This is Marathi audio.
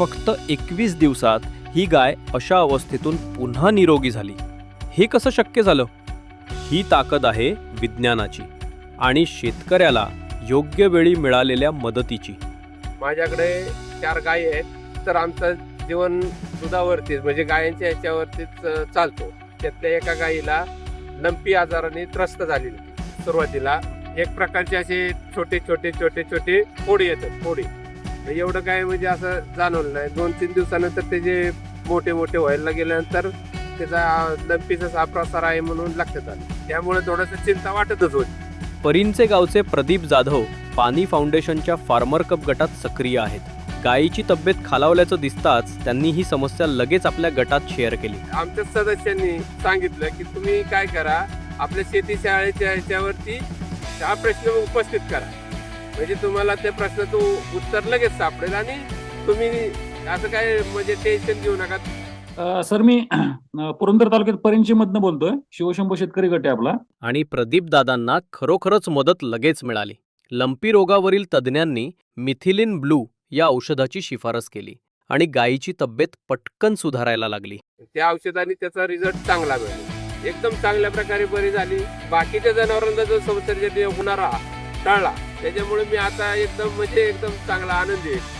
फक्त एकवीस दिवसात ही गाय अशा अवस्थेतून पुन्हा निरोगी झाली. हे कसं शक्य झालं? ही ताकद आहे विज्ञानाची आणि शेतकऱ्याला योग्य वेळी मिळालेल्या मदतीची. माझ्याकडे चार गाय आहेत तर आमचं जीवन दुधावरतीच म्हणजे गायांच्या याच्यावरतीच चालतो. त्यातल्या एका गायीला लंपी आजाराने त्रस्त झालेली होती. सुरुवातीला एक प्रकारचे असे छोटे छोटे छोटे छोटे फोडी येतात फोडी एवढं काय म्हणजे असं जाणवलं नाही. दोन तीन दिवसानंतर त्याचे मोठे मोठे व्हायला गेल्यानंतर त्याचा लंपीचा असा प्रसार आहे म्हणून लक्षात आलं. त्यामुळे थोडंसं चिंता वाटतच होती. परींचे गावचे प्रदीप जाधव पाणी फाउंडेशनच्या फार्मर कप गटात सक्रिय आहेत. गायीची तब्येत खालावल्याचं दिसताच त्यांनी ही समस्या लगेच आपल्या गटात शेअर केली. आमच्या सदस्यांनी सांगितलं की तुम्ही काय करा आपल्या शेती शाळेच्या ह्याच्यावरती हा प्रश्न उपस्थित करा. म्हणजे तुम्हाला त्या प्रश्नाचं उत्तर लगेच सापडेल आणि तुम्ही असं काय म्हणजे टेन्शन घेऊ नका. सर मी पुरंदर तालुक्यात परिंची मधनं बोलतोय. शिवशंभू शेतकरी गट आहे आपला. आणि प्रदीप दादांना खरोखरच मदत लगेच मिळाली. लंपी रोगावरील तज्ज्ञांनी मिथिलिन ब्लू या औषधाची शिफारस केली आणि गायीची तब्येत पटकन सुधारायला लागली. त्या औषधाने त्याचा रिझल्ट चांगला मिळाला. एकदम चांगल्या प्रकारे बरी झाली. बाकीच्या जनावरांना जो संसर्ग होणारा टळला त्याच्यामुळे मी आता एकदम म्हणजे एकदम चांगला आनंदी आहे.